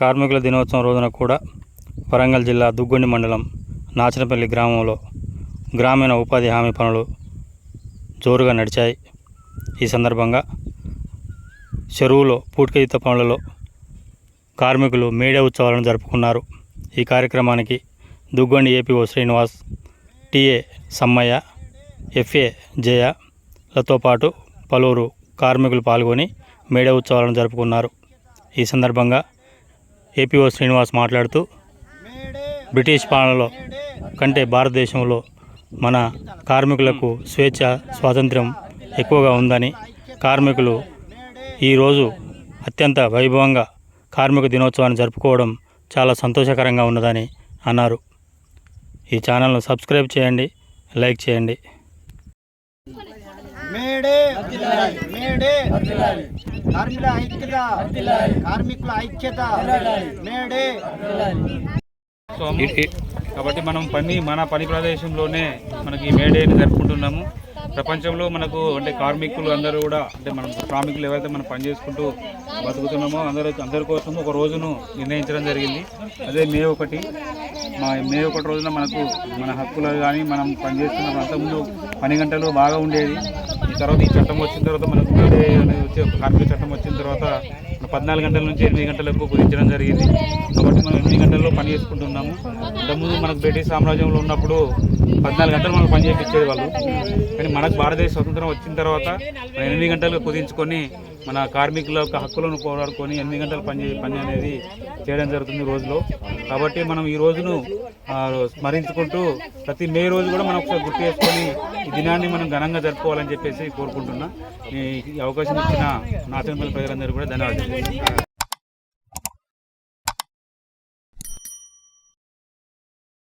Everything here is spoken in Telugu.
కార్మికుల దినోత్సవం రోజున కూడా వరంగల్ జిల్లా దుగ్గొండి మండలం నాచనపల్లి గ్రామంలో గ్రామీణ ఉపాధి హామీ పనులు జోరుగా నడిచాయి. ఈ సందర్భంగా చెరువులో పూటక పనులలో కార్మికులు మేడే ఉత్సవాలను జరుపుకున్నారు. ఈ కార్యక్రమానికి Duggondi APO Srinivas TA Sammayya FA జయలతో పాటు పలువురు కార్మికులు పాల్గొని మేడే ఉత్సవాలను జరుపుకున్నారు. ఈ సందర్భంగా ఏపీఓ శ్రీనివాస్ మాట్లాడుతూ బ్రిటిష్ పాలనలో కంటే భారతదేశంలో మన కార్మికులకు స్వేచ్ఛ స్వాతంత్ర్యం ఎక్కువగా ఉందని కార్మికులు ఈరోజు అత్యంత వైభవంగా కార్మిక దినోత్సవాన్ని జరుపుకోవడం చాలా సంతోషకరంగా ఉన్నదని అన్నారు. ఈ ఛానల్ను సబ్స్క్రైబ్ చేయండి లైక్ చేయండి. May Day May Day. కార్మికుల ఐక్యత కార్మికుల ఐక్యత. మేడే. కాబట్టి మనం పని మన పని ప్రదేశంలోనే మనకి మేడేని జరుపుకుంటున్నాము. ప్రపంచంలో మనకు అంటే కార్మికులు అందరూ కూడా అంటే మనం కార్మికులు ఎవరైతే మనం పని చేసుకుంటూ బతుకుతున్నామో అందరూ అందరి కోసం ఒక రోజును నిర్ణయించడం జరిగింది. అదే మే ఒకటి. మా మే ఒకటి రోజున మనకు మన హక్కులు కానీ మనం పనిచేస్తున్న అంతకుముందు పని గంటలు బాగా ఉండేది తర్వాత ఈ చట్టం వచ్చిన తర్వాత మనకు మేడే అనేది వచ్చి కార్మిక చట్టం వచ్చిన తర్వాత పద్నాలుగు గంటల నుంచి ఎనిమిది గంటలకు కుదించడం జరిగింది. కాబట్టి మనం ఎనిమిది గంటల్లో పని చేసుకుంటున్నాము. అంతకుముందు మనకు బ్రిటిష్ సామ్రాజ్యంలో ఉన్నప్పుడు పద్నాలుగు గంటలు మనకు పని చేయించేది వాళ్ళు. కానీ మనకు భారతదేశ స్వతంత్రం వచ్చిన తర్వాత మనం ఎనిమిది గంటలు కుదించుకొని మన కార్మికుల యొక్క హక్కులను పోరాడుకొని ఎనిమిది గంటలు పని పని అనేది చేయడం జరుగుతుంది రోజులో. కాబట్టి మనం ఈ రోజును స్మరించుకుంటూ ప్రతి మే రోజు కూడా మనం ఒకసారి గుర్తు చేసుకొని ఈ దినాన్ని మనం ఘనంగా జరుపుకోవాలని చెప్పేసి కోరుకుంటున్నా. ఈ అవకాశం ఇచ్చిన నాతనపల్లి ప్రజలందరూ కూడా ధన్యవాదాలు.